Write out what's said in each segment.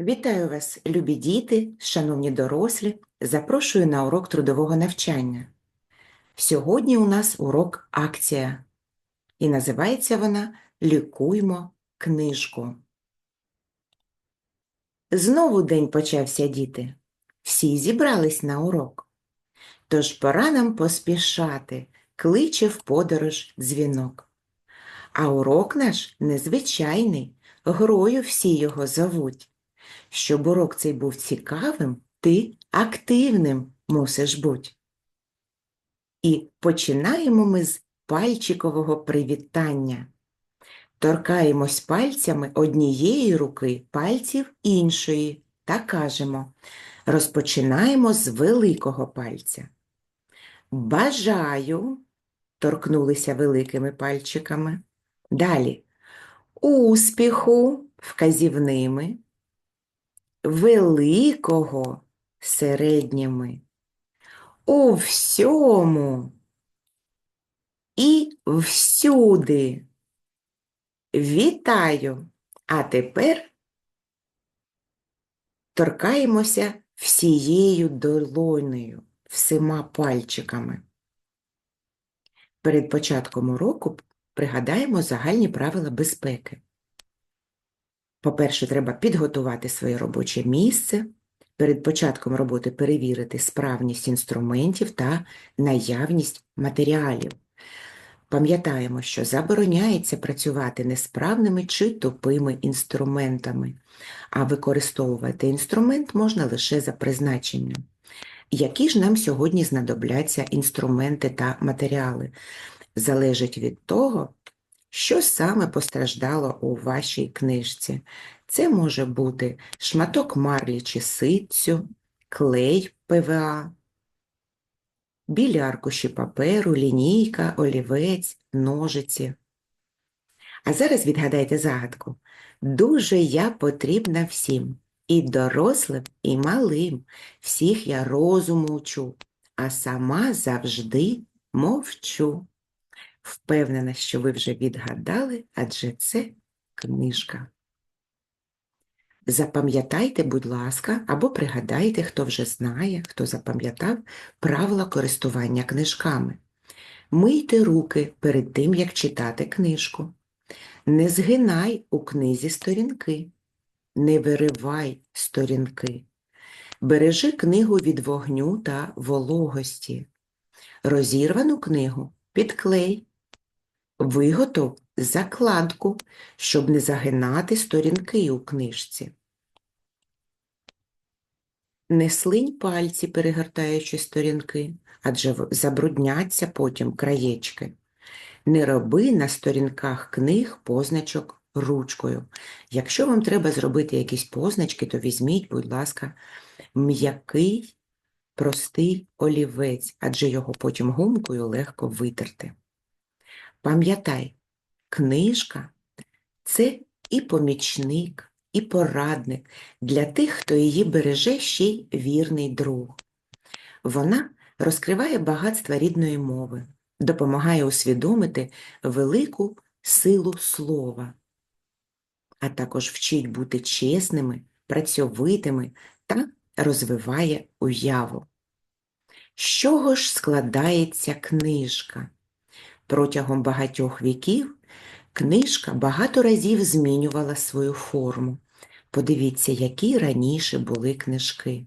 Вітаю вас, любі діти, шановні дорослі. Запрошую на урок трудового навчання. Сьогодні у нас урок акція, і називається вона Лікуймо книжку. Знову день почався, діти. Всі зібрались на урок. Тож пора нам поспішати, кличе в подорож дзвінок. А урок наш незвичайний, грою всі його зовуть. Щоб урок цей був цікавим, ти активним мусиш бути. І починаємо ми з пальчикового привітання. Торкаємось пальцями однієї руки пальців іншої та кажемо розпочинаємо з великого пальця. Бажаю, торкнулися великими пальчиками. Далі успіху вказівними великого середніми, у всьому і всюди. Вітаю! А тепер торкаємося всією долонею, всіма пальчиками. Перед початком уроку пригадаємо загальні правила безпеки. По-перше, треба підготувати своє робоче місце, перед початком роботи перевірити справність інструментів та наявність матеріалів. Пам'ятаємо, що забороняється працювати несправними чи тупими інструментами, а використовувати інструмент можна лише за призначенням. Які ж нам сьогодні знадобляться інструменти та матеріали? Залежить від того, що саме постраждало у вашій книжці? Це може бути шматок марлі чи ситцю, клей ПВА, білі аркуші паперу, лінійка, олівець, ножиці. А зараз відгадайте загадку. Дуже я потрібна всім, і дорослим, і малим. Всіх я розуму учу, а сама завжди мовчу. Впевнена, що ви вже відгадали, адже це книжка. Запам'ятайте, будь ласка, або пригадайте, хто вже знає, хто запам'ятав правила користування книжками. Мийте руки перед тим, як читати книжку. Не згинай у книзі сторінки. Не виривай сторінки. Бережи книгу від вогню та вологості. Розірвану книгу підклей. Виготов закладку, щоб не загинати сторінки у книжці. Не слинь пальці, перегортаючи сторінки, адже забрудняться потім краєчки. Не роби на сторінках книг позначок ручкою. Якщо вам треба зробити якісь позначки, то візьміть, будь ласка, м'який, простий олівець, адже його потім гумкою легко витерти. Пам'ятай, книжка це і помічник, і порадник для тих, хто її береже ще й вірний друг. Вона розкриває багатства рідної мови, допомагає усвідомити велику силу слова, а також вчить бути чесними, працьовитими та розвиває уяву. З чого ж складається книжка? Протягом багатьох віків книжка багато разів змінювала свою форму. Подивіться, які раніше були книжки.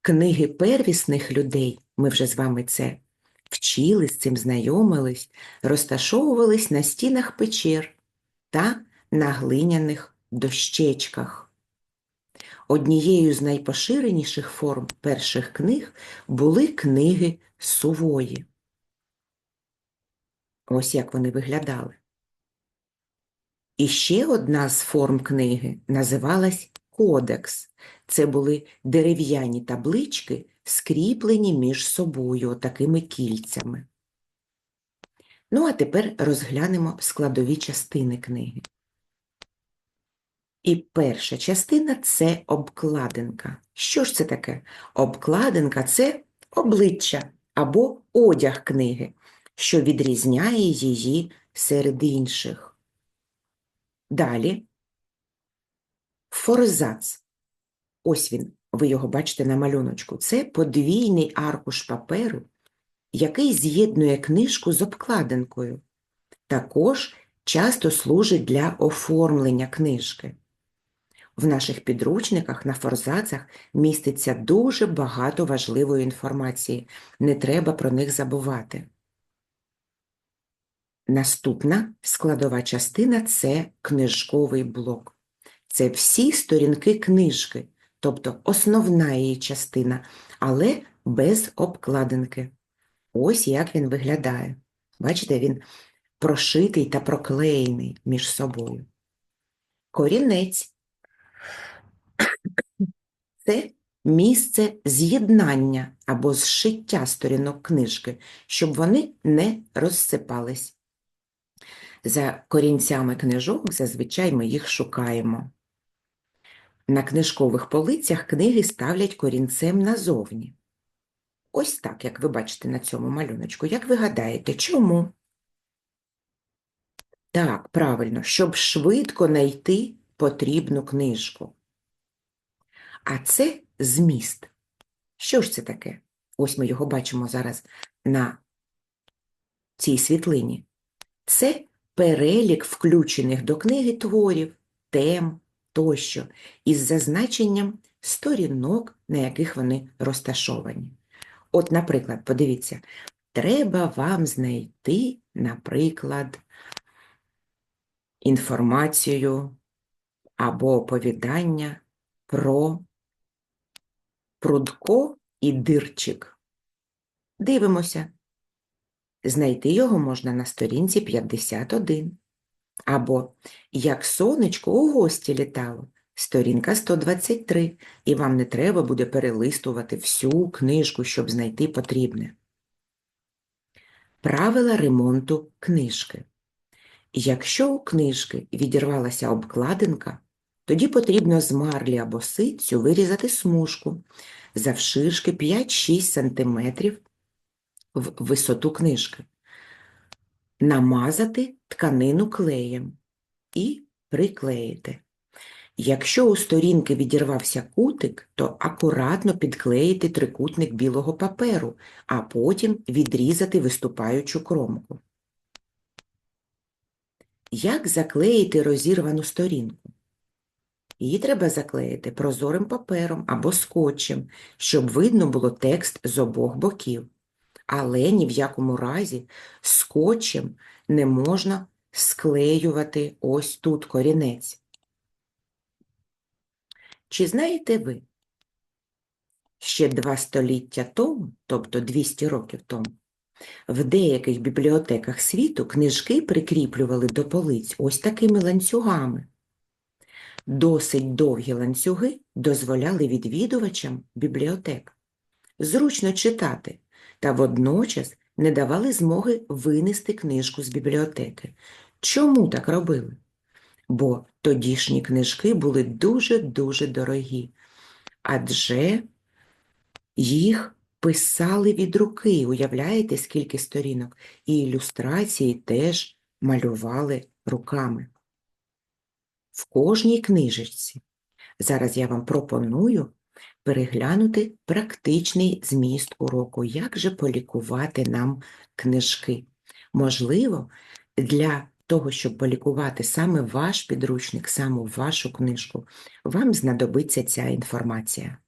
Книги первісних людей, ми вже з вами це вчили, з цим знайомились, розташовувались на стінах печер та на глиняних дощечках. Однією з найпоширеніших форм перших книг були книги сувої. Ось як вони виглядали. І ще одна з форм книги називалась кодекс. Це були дерев'яні таблички, скріплені між собою такими кільцями. Ну, а тепер розглянемо складові частини книги. І перша частина це обкладинка. Що ж це таке? Обкладинка це обличчя або одяг книги, що відрізняє її серед інших. Далі Форзац. Ось він, ви його бачите на малюночку. Це подвійний аркуш паперу, який з'єднує книжку з обкладинкою. Також часто служить для оформлення книжки. В наших підручниках на форзацах міститься дуже багато важливої інформації. Не треба про них забувати. Наступна складова частина це книжковий блок. Це всі сторінки книжки, тобто основна її частина, але без обкладинки. Ось як він виглядає. Бачите, він прошитий та проклеєний між собою. Корінець це місце з'єднання або зшиття сторінок книжки, щоб вони не розсипались. За корінцями книжок зазвичай ми їх шукаємо. На книжкових полицях книги ставлять корінцем назовні. Ось так, як ви бачите на цьому малюночку. Як ви гадаєте, чому? Так, правильно, щоб швидко знайти потрібну книжку. А це зміст. Що ж це таке? Ось ми його бачимо зараз на цій світлині. Це перелік включених до книги творів, тем тощо, із зазначенням сторінок, на яких вони розташовані. От, наприклад, подивіться, треба вам знайти, наприклад, інформацію або оповідання про прудко і дирчик. Дивимося. Знайти його можна на сторінці 51. Або Як сонечко у гості літало, сторінка 123, і вам не треба буде перелистувати всю книжку, щоб знайти потрібне. Правила ремонту книжки. Якщо у книжки відірвалася обкладинка, тоді потрібно з марлі або ситцю вирізати смужку завширшки 5-6 см в висоту книжки, намазати тканину клеєм і приклеїти. Якщо у сторінки відірвався кутик, то акуратно підклеїти трикутник білого паперу, а потім відрізати виступаючу кромку. Як заклеїти розірвану сторінку? Її треба заклеїти прозорим папером або скотчем, щоб видно було текст з обох боків. Але ні в якому разі скотчем не можна склеювати ось тут корінець. Чи знаєте ви, ще два століття тому, тобто 200 років тому, в деяких бібліотеках світу книжки прикріплювали до полиць ось такими ланцюгами. Досить довгі ланцюги дозволяли відвідувачам бібліотек зручно читати та водночас не давали змоги винести книжку з бібліотеки. Чому так робили? Бо тодішні книжки були дуже-дуже дорогі, адже їх писали від руки, уявляєте, скільки сторінок, і ілюстрації теж малювали руками. В кожній книжечці. Зараз я вам пропоную переглянути практичний зміст уроку, як же полікувати нам книжки. Можливо, для того, щоб полікувати саме ваш підручник, саме вашу книжку, вам знадобиться ця інформація.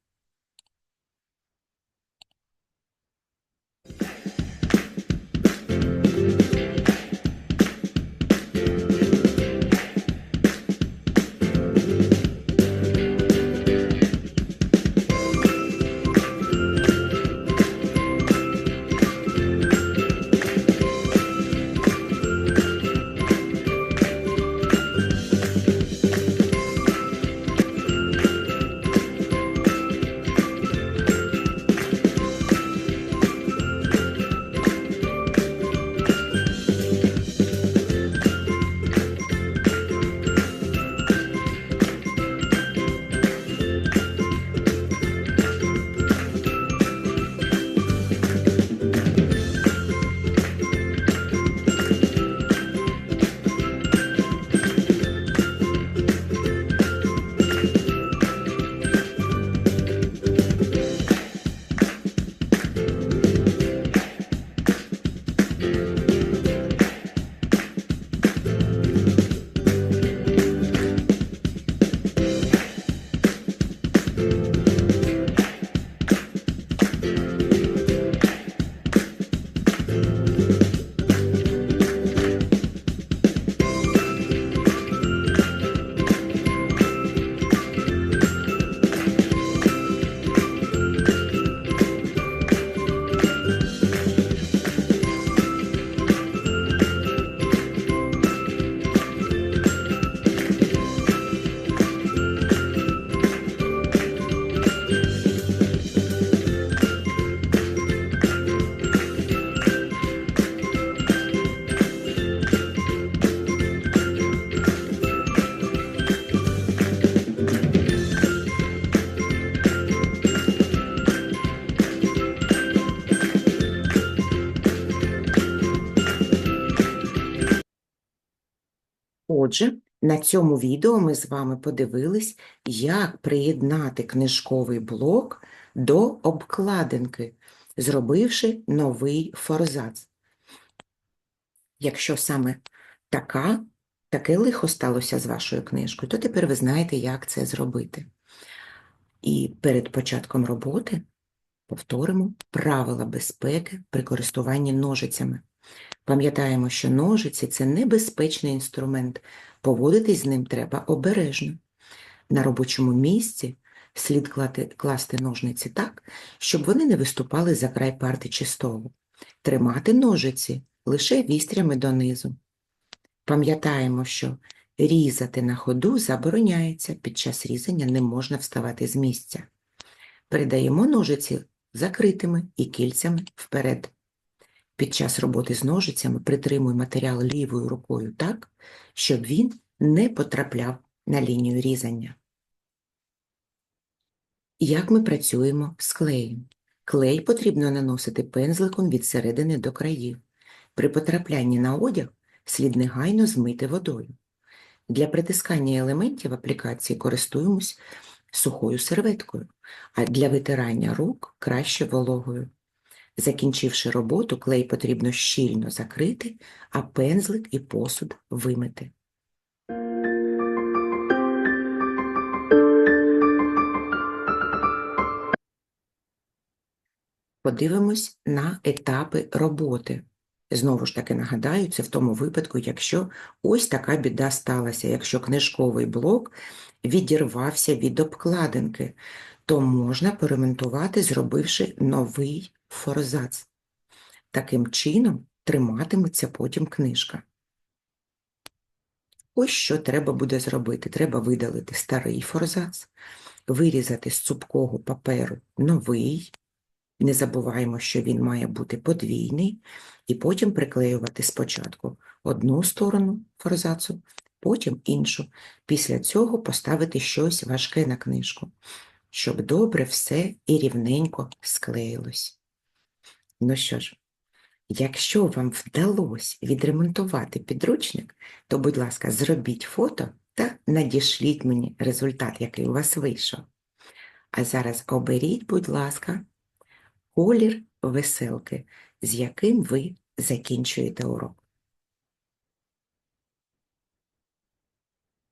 Отже, на цьому відео ми з вами подивились, як приєднати книжковий блок до обкладинки, зробивши новий форзац. Якщо саме така, таке лихо сталося з вашою книжкою, то тепер ви знаєте, як це зробити. І перед початком роботи повторимо правила безпеки при користуванні ножицями. Пам'ятаємо, що ножиці – це небезпечний інструмент, поводитись з ним треба обережно. На робочому місці слід класти ножниці так, щоб вони не виступали за край парти чи столу. Тримати ножиці лише вістрями донизу. Пам'ятаємо, що різати на ходу забороняється, під час різання не можна вставати з місця. Передаємо ножиці закритими і кільцями вперед. Під час роботи з ножицями притримуй матеріал лівою рукою так, щоб він не потрапляв на лінію різання. Як ми працюємо з клеєм? Клей потрібно наносити пензликом від середини до країв. При потраплянні на одяг слід негайно змити водою. Для притискання елементів аплікації користуємось сухою серветкою, а для витирання рук краще вологою. Закінчивши роботу, клей потрібно щільно закрити, а пензлик і посуд вимити. Подивимось на етапи роботи. Знову ж таки нагадаю, це в тому випадку, якщо ось така біда сталася, якщо книжковий блок відірвався від обкладинки, то можна перемонтувати, зробивши новий форзац. Таким чином триматиметься потім книжка. Ось що треба буде зробити. Треба видалити старий форзац, вирізати з цупкого паперу новий. Не забуваємо, що він має бути подвійний, і потім приклеювати спочатку одну сторону форзацу, потім іншу. Після цього поставити щось важке на книжку, щоб добре все і рівненько склеїлось. Ну що ж, якщо вам вдалося відремонтувати підручник, то, будь ласка, зробіть фото та надішліть мені результат, який у вас вийшов. А зараз оберіть, будь ласка, колір веселки, з яким ви закінчуєте урок.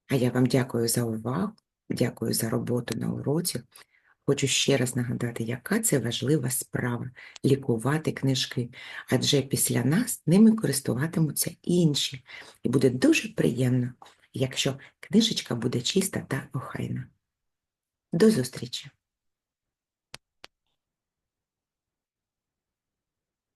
А я вам дякую за увагу, дякую за роботу на уроці. Хочу ще раз нагадати, яка це важлива справа – лікувати книжки, адже після нас ними користуватимуться інші. І буде дуже приємно, якщо книжечка буде чиста та охайна. До зустрічі!